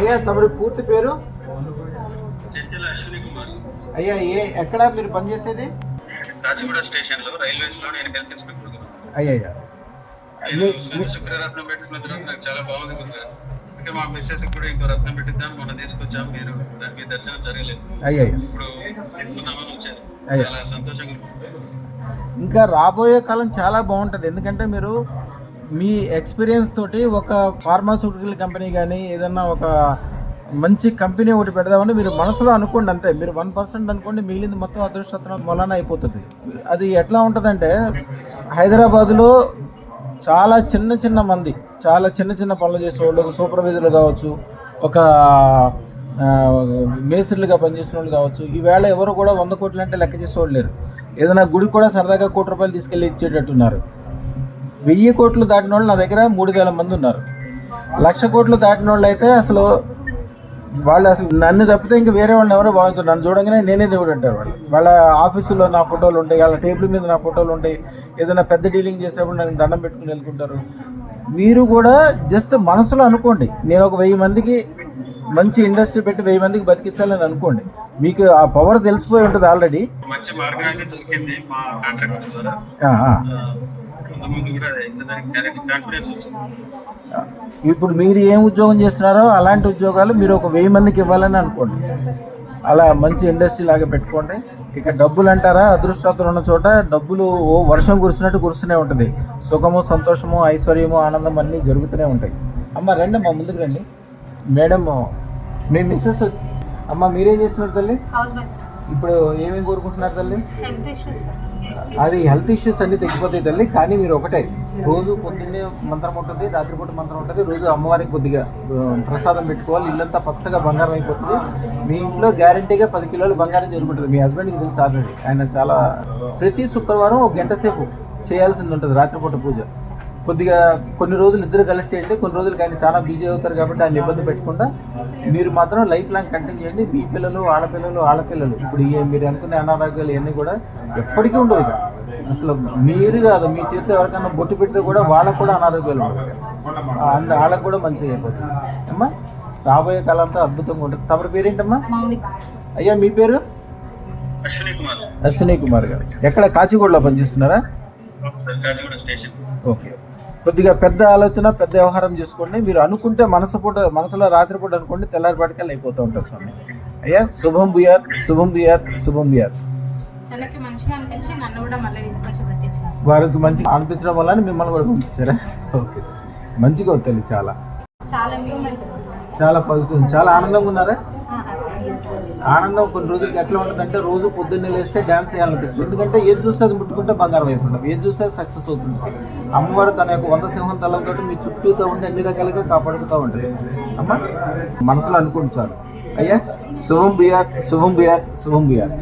అయ్యా తమరి పూర్తి పేరు? అయ్యా ఏ ఎక్కడ మీరు పనిచేసేది? కాచిగూడ స్టేషన్లో రైల్వేస్లో నేను హెల్త్ ఇన్స్పెక్టర్ అయ్యా అయ్యా. నేను మీ- మీ- శుక్రరత్నం పెట్టుకున్న తర్వాత నాకు చాలా బాగుంది అంటే మా మిస్సెస్ కూడా ఇంకో రత్నం పెట్టిద్దాం మొన్న తీసుకొచ్చాం మీరు దానికి దర్శనం జరగలేదు. అయ్యా అయ్యా. ఇప్పుడు. చాలా సంతోషంగా. ఇంకా రాబోయే కాలం చాలా బాగుంటుంది. ఎందుకంటే మీరు మీ ఎక్స్పీరియన్స్ తోటి ఒక ఫార్మాస్యూటికల్ కంపెనీ కానీ ఏదన్నా ఒక మంచి కంపెనీ ఒకటి పెడదామని మీరు మనసులో అనుకోండి అంతే. మీరు వన్ పర్సెంట్ అనుకోండి మిగిలింది మొత్తం అదృష్టం మూలాన అయిపోతుంది. అది ఎట్లా ఉంటుందంటే హైదరాబాదులో చాలా చిన్న చిన్న మంది చాలా చిన్న చిన్న పనులు చేసేవాళ్ళు ఒక సూపర్వైజర్లు కావచ్చు ఒక ఆ, మేస్త్రులుగా పనిచేసిన వాళ్ళు కావచ్చు ఈవేళ ఎవరు కూడా వంద కోట్లు అంటే లెక్క చేసేవాళ్ళు లేరు. ఏదైనా గుడి కూడా సరదాగా కోటి రూపాయలు తీసుకెళ్ళి ఇచ్చేటట్టున్నారు. వెయ్యి కోట్లు దాటిన వాళ్ళు నా దగ్గర మూడు వేల మంది ఉన్నారు. లక్ష కోట్లు దాటిన వాళ్ళు అయితే అసలు వాళ్ళు అసలు నన్ను తప్పితే ఇంకా వేరే వాళ్ళని ఎవరో భావించారు. నన్ను చూడగానే నేనే దేవుడు అంటారు వాళ్ళు. వాళ్ళ ఆఫీసులో నా ఫోటోలు ఉంటాయి వాళ్ళ టేబుల్ మీద నా ఫోటోలు ఉంటాయి. ఏదైనా పెద్ద డీలింగ్ చేసినప్పుడు నన్ను దండం పెట్టుకుని వెళ్ళుకుంటారు మీరు కూడా జస్ట్ మనసులో అనుకోండి. నేను ఒక వెయ్యి మందికి మంచి ఇండస్ట్రీ పెట్టి వెయ్యి మందికి బతికించాలని అనుకోండి. మీకు ఆ పవర్ తెలిసిపోయి ఉంటుంది ఆల్రెడీ మంచి ఇప్పుడు మీరు ఏం ఉద్యోగం చేస్తున్నారో అలాంటి ఉద్యోగాలు మీరు ఒక వెయ్యి మందికి ఇవ్వాలని అనుకోండి. అలా మంచి ఇండస్ట్రీ లాగా పెట్టుకోండి. ఇక డబ్బులు అంటారా? అదృష్టస్తులు ఉన్న చోట డబ్బులు ఓ వర్షం కురిసినట్టు కురుస్తూనే ఉంటుంది. సుఖము సంతోషము ఐశ్వర్యము ఆనందం అన్నీ జరుగుతూనే ఉంటాయి. అమ్మ రండి అమ్మ ముందుకు రండి. మేడం మీ మిస్సెస్ అమ్మ మీరేం చేస్తున్నారు తల్లి? హౌస్ వైఫ్ ఇప్పుడు ఏమేమి కోరుకుంటున్నారు తల్లి? హెల్త్ ఇష్యూస్ అది హెల్త్ ఇష్యూస్ అన్ని తగ్గిపోతాయి తల్లి. కానీ మీరు ఒకటే రోజు పొద్దున్నే మంత్రం ఉంటుంది రాత్రిపూట మంత్రం ఉంటుంది రోజు అమ్మవారికి కొద్దిగా ప్రసాదం పెట్టుకోవాలి. ఇల్లంతా పచ్చగా బంగారం అయిపోతుంది. మీ ఇంట్లో గ్యారంటీగా పది కిలోలు బంగారం జరుగుతుంది మీ హస్బెండ్కి తెలుసు ఆల్రెడీ ఆయన చాలా ప్రతి శుక్రవారం ఒక గంట సేపు చేయాల్సింది ఉంటుంది రాత్రిపూట పూజ. కొద్దిగా కొన్ని రోజులు ఇద్దరు కలిసి చేయండి కొన్ని రోజులు ఆయన చాలా బిజీ అవుతారు కాబట్టి ఆయన ఇబ్బంది పెట్టకుండా మీరు మాత్రం లైఫ్ లాంగ్ కంటిన్యూ చేయండి. మీ పిల్లలు ఆడపిల్లలు ఆడపిల్లలు ఇప్పుడు ఈ మీరు అనుకునే అనారోగ్యాలు ఇవన్నీ కూడా ఎప్పటికీ ఉండవు ఇక. అసలు మీరు కాదు మీ చేతితో ఎవరికైనా బొట్టు పెడితే కూడా వాళ్ళకు కూడా అనారోగ్యాలు ఉండవు. అండ్ వాళ్ళకు కూడా మంచిగా అయిపోతుంది. అమ్మా రాబోయే కాలం అంతా అద్భుతంగా ఉంటుంది. తమరి పేరేంటమ్మా? అయ్యా మీ పేరు? అశ్విని కుమార్. అశ్విని కుమార్ గారు. ఎక్కడ? కాచిగూడలో పనిచేస్తున్నారా? ఓకే. కొద్దిగా పెద్ద ఆలోచన పెద్ద వ్యవహారం చేసుకోండి. మీరు అనుకుంటే మనసు పూట మనసులో రాత్రిపూట అనుకోండి తెల్లారిపాటికల్లా అయిపోతూ ఉంటారు స్వామి. అయ్యా శుభం బుయాత్ శుభం బుయాత్ శుభం బుయాత్ వారికి మంచిగా అనిపించడం వల్ల మిమ్మల్ని కూడా పంపించారా ఓకే. మంచిగా వస్తుంది చాలా. చాలా పాజిటివ్ చాలా ఆనందంగా ఉన్నారా? ఆనందం కొన్ని రోజులకి ఎట్లా ఉంటుందంటే రోజు పొద్దున్నే లేస్తే డ్యాన్స్ చేయాలనిపిస్తుంది. ఎందుకంటే ఏది చూస్తే అది ముట్టుకుంటే బంగారం అయిపోతుంది. ఏది చూస్తే అది సక్సెస్ అవుతుంది. అమ్మవారు తన యొక్క వంద సింహం తలంతో మీ చుట్టూతో ఉండి అన్ని రకాలుగా కాపాడుతూ ఉంటుంది అమ్మ మనసులో అనుకుంటారు అయ్యా శుభం బియార్ శుభం బియార్ శుభం బియార్